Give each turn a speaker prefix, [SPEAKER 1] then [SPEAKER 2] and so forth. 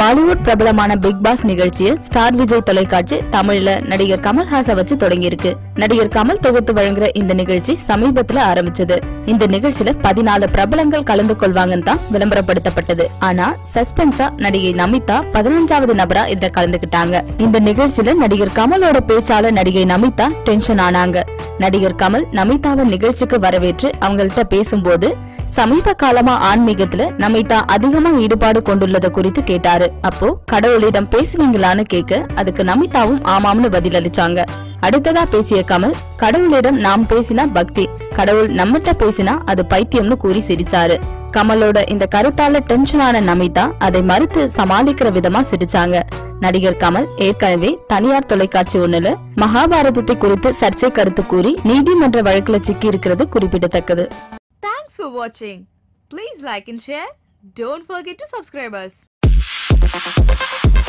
[SPEAKER 1] பாலிவுட் பிரபலமான big Boss நிகழ்ச்சியை Star Vijay தொலைக்காட்சி தமிழ்ல நடிகர் கமல்ஹாச வச்சு தொடங்கியிருக்கு. நடிகர் கமல் தொகுத்து வழங்குற இந்த நிகழ்ச்சி சமீபத்துல ஆரம்பிச்சது. இந்த நிகழ்ச்சியில பதினாலு பிரபலங்கள் கலந்து கொள்வாங்கன்னு தான் விளம்பரப்படுத்தப்பட்டது. ஆனா சஸ்பென்ஸா நடிகை நமிதா பதினஞ்சாவது நபரா இதுல கலந்துகிட்டாங்க. இந்த நிகழ்ச்சியில நடிகர் கமலோட பேச்சாளர் நடிகை நமிதா டென்ஷன் ஆனாங்க. நடிகர் கமல் நமிதாவை நிகழ்ச்சிக்கு வரவேற்று அவங்கள்ட்ட பேசும்போது சமீப காலமா ஆன்மீகத்துல நமிதா அதிகமா ஈடுபாடு கொண்டுள்ளது குறித்து கேட்டாரு. கேட்டாரு அப்போ கடவுளிடம் பேசுவீங்களான்னு கேட்க அதுக்கு நமிதாவும் ஆமாம்னு பதிலளிச்சாங்க. அடுத்ததா பேசிய கமல் கடவுளிடம் நாம் பேசினா பக்தி கடவுள் நம்மகிட்ட பேசினா அது பைத்தியம்னு கூறி சிரிச்சாரு. கமலோட இந்த கருத்தால டென்ஷனான நமிதா அதை மறுத்து சமாளிக்கிற விதமா சிரிச்சாங்க. நடிகர் கமல் ஏற்கனவே தனியார் தொலைக்காட்சி ஒண்ணுல மகாபாரதத்தை குறித்து சர்ச்சை கருத்து கூறி நீதிமன்ற வழக்குல சிக்கி இருக்கிறது குறிப்பிடத்தக்கது
[SPEAKER 2] தேங்க்ஸ் ஃபார் வாட்சிங் please like and share don't forget to subscribers Música